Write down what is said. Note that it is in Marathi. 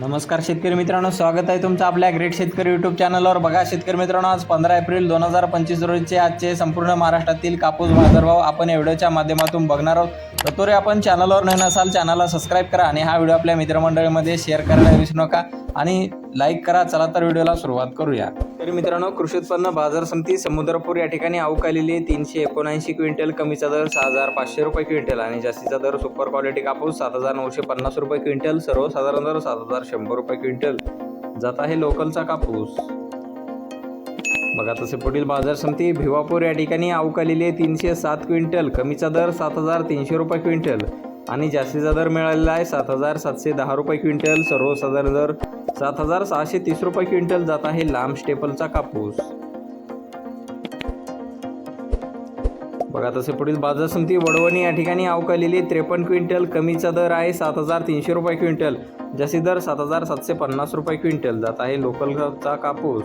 नमस्कार शेतकरी मित्रांनो स्वागत आहे तुमचं आपल्या ग्रेट शेतकरी यूट्यूब चॅनलवर बघा शेतकरी मित्रांनो आज पंधरा एप्रिल दोन हजार पंचवीस रोजीचे आजचे संपूर्ण महाराष्ट्रातील कापूस बाजारभाव आपण या व्हिडिओच्या माध्यमातून बघणार आहोत. तत्पूर्वी आपण चॅनलवर नवीन असाल चॅनलला सबस्क्राईब करा आणि हा व्हिडिओ आपल्या मित्रमंडळीमध्ये शेअर करायला विसरू नका. आणि लाईक करा चला तर व्हिडिओला सुरुवात करूया. तरी मित्रांनो कृषी उत्पन्न बाजार समिती समुद्रपूर या ठिकाणी आवक आलेली तीनशे एकोणऐंशी क्विंटल कमीचा दर सहा हजार पाचशे रुपये क्विंटल आणि जास्तीचा दर सुपर क्वालिटी कापूस सात हजार नऊशे पन्नास रुपये क्विंटल सर्वसाधारण दर सात हजार शंभर रुपये क्विंटल. जात आहे लोकलचा कापूस. बघा तसे पुढील बाजार समिती भिवापूर या ठिकाणी आवक आलेली तीनशे सात क्विंटल कमीचा दर सात हजार तीनशे रुपये क्विंटल. आणि जास्तीचा दर मिळालेला आहे सात हजार सातशे दहा रुपये क्विंटल सर्वसाधारण दर सात हजार सहाशे तीस रुपये क्विंटल जात आहे लांब स्टेपलचा कापूस. बघा तसे पुढील बाजार समिती वडवणी या ठिकाणी आवक त्रेपन्न क्विंटल कमीचा दर आहे सात हजार तीनशे रुपये क्विंटल. जास्ती दर सात हजार सातशे पन्नास रुपये क्विंटल जात आहे लोकलचा कापूस.